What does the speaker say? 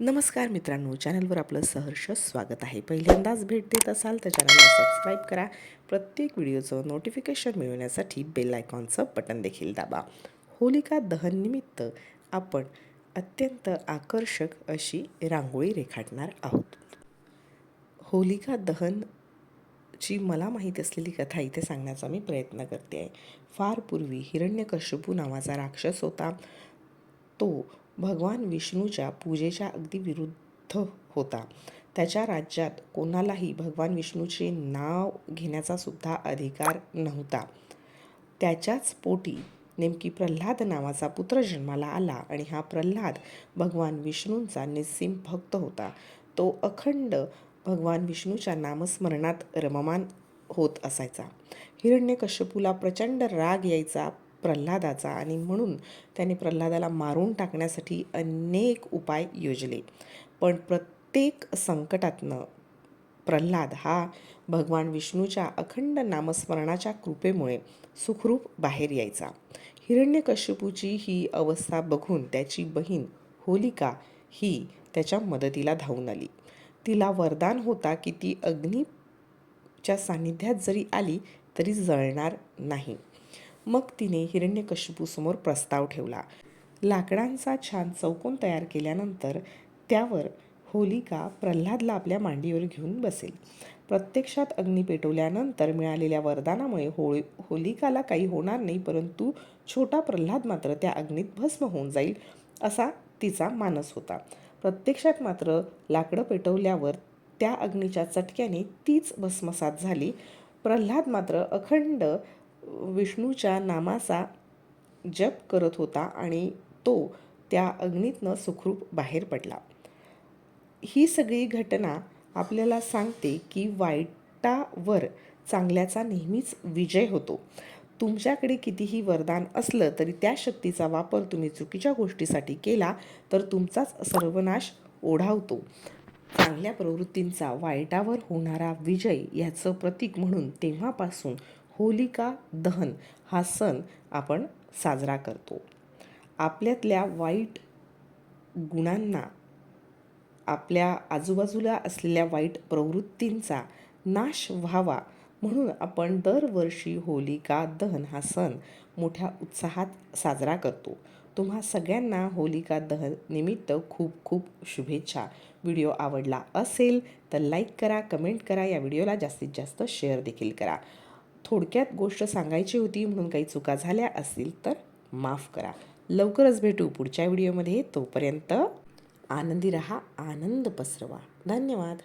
नमस्कार मित्रांनो चॅनलवर आपलं सहर्ष स्वागत आहे. पहिल्यांदाच भेट देत असाल तर चॅनलला सबस्क्राईब करा. प्रत्येक व्हिडिओचं नोटिफिकेशन मिळवण्यासाठी बेल आयकॉनचं बटन देखील दाबा. होलिका दहननिमित्त आपण अत्यंत आकर्षक अशी रांगोळी रेखाटणार आहोत. होलिका दहन ची मला माहीत असलेली कथा इथे सांगण्याचा मी प्रयत्न करते आहे. फार पूर्वी हिरण्यकश्यपू नावाचा राक्षस होता. तो भगवान विष्णूच्या पूजेच्या अगदी विरुद्ध होता. त्याच्या राज्यात कोणालाही भगवान विष्णूचे नाव घेण्याचा सुद्धा अधिकार नव्हता. त्याच्याच पोटी नेमकी प्रल्हाद नावाचा पुत्र जन्माला आला आणि हा प्रल्हाद भगवान विष्णूंचा निस्सीम भक्त होता. तो अखंड भगवान विष्णूच्या नामस्मरणात रममान होत असायचा. हिरण्यकश्यपूला प्रचंड राग यायचा प्रल्हादाचा आणि म्हणून त्याने प्रल्हादाला मारून टाकण्यासाठी अनेक उपाय योजले. पण प्रत्येक संकटातनं प्रल्हाद हा भगवान विष्णूच्या अखंड नामस्मरणाच्या कृपेमुळे सुखरूप बाहेर यायचा. हिरण्यकश्यपूची ही अवस्था बघून त्याची बहीण होलिका ही त्याच्या मदतीला धावून आली. तिला वरदान होता की ती अग्नीच्या सान्निध्यात जरी आली तरी जळणार नाही. मग तिने हिरण्यकश्यपूसमोर प्रस्ताव ठेवला. लाकडांचा छान चौकोन तयार केल्यानंतर त्यावर होलिका प्रल्हादला आपल्या मांडीवर घेऊन बसेल. प्रत्यक्षात अग्नी पेटवल्यानंतर मिळालेल्या वरदानामुळे होळी होलिकाला काही होणार नाही परंतु छोटा प्रल्हाद मात्र त्या अग्नीत भस्म होऊन जाईल असा तिचा मानस होता. प्रत्यक्षात मात्र लाकडं पेटवल्यावर त्या अग्नीच्या चटक्याने तीच भस्मसात झाली. प्रल्हाद मात्र अखंड विष्णूच्या नामाचा जप करत होता आणि तो त्या अग्नीतनं सुखरूप बाहेर पडला. ही सगळी घटना आपल्याला सांगते की वाईटावर चांगल्याचा नेहमीच विजय होतो. तुमच्याकडे कितीही वरदान असलं तरी त्या शक्तीचा वापर तुम्ही चुकीच्या गोष्टीसाठी केला तर तुमचाच सर्वनाश ओढावतो. चांगल्या प्रवृत्तींचा वाईटावर होणारा विजय याचं प्रतीक म्हणून तेव्हापासून होलिका दहन हा सण आपण साजरा करतो. आपल्यातल्या वाईट गुणांना आपल्या आजूबाजूला असलेल्या वाईट प्रवृत्तींचा नाश व्हावा म्हणून आपण दरवर्षी होलिका दहन हा सण मोठ्या उत्साहात साजरा करतो. तुम्हा सगळ्यांना होलिका दहन निमित्त खूप खूप शुभेच्छा. व्हिडिओ आवडला असेल तर लाईक करा कमेंट करा या व्हिडिओला जास्तीत जास्त शेअर देखील करा. थोडक्यात गोष्ट सांगायची होती म्हणून काही चुका झाल्या असतील तर माफ करा. लवकरच भेटू पुढच्या व्हिडिओमध्ये. तोपर्यंत आनंदी रहा आनंद पसरवा. धन्यवाद.